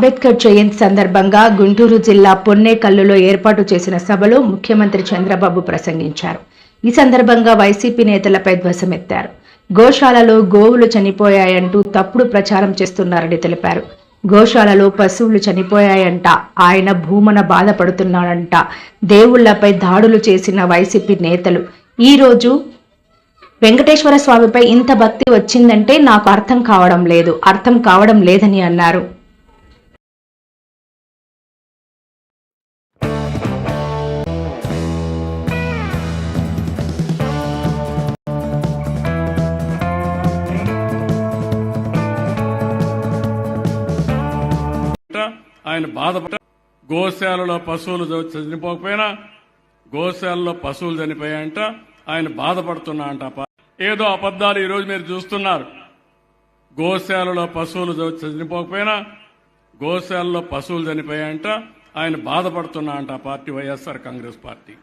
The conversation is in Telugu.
అంబేద్కర్ జయంతి సందర్భంగా గుంటూరు జిల్లా పొన్నేకల్లులో ఏర్పాటు చేసిన సభలో ముఖ్యమంత్రి చంద్రబాబు ప్రసంగించారు. ఈ సందర్భంగా వైసీపీ నేతలపై ధ్వసమెత్తారు గోశాలలో గోవులు చనిపోయాయంటూ తప్పుడు ప్రచారం చేస్తున్నారని తెలిపారు. గోశాలలో పశువులు చనిపోయాయంట ఆయన భూమన బాధపడుతున్నాడంట దేవుళ్ళపై దాడులు చేసిన వైసీపీ నేతలు. ఈ రోజు వెంకటేశ్వర స్వామిపై ఇంత భక్తి వచ్చిందంటే నాకు అర్థం కావడం లేదు అర్థం కావడం లేదని అన్నారు. ఆయన బాధపడ గోశాలలో పశువులు చనిపోకపోయినా గోశాలలో పశువులు చనిపోయాయంట ఆయన బాధపడుతున్నా అంట ఏదో అబద్దాలు ఈరోజు మీరు చూస్తున్నారు. గోశాలలో పశువులు చనిపోకపోయినా గోశాలలో పశువులు చనిపోయాయంట ఆయన బాధపడుతున్నా అంట పార్టీ వైఎస్ఆర్ కాంగ్రెస్ పార్టీ.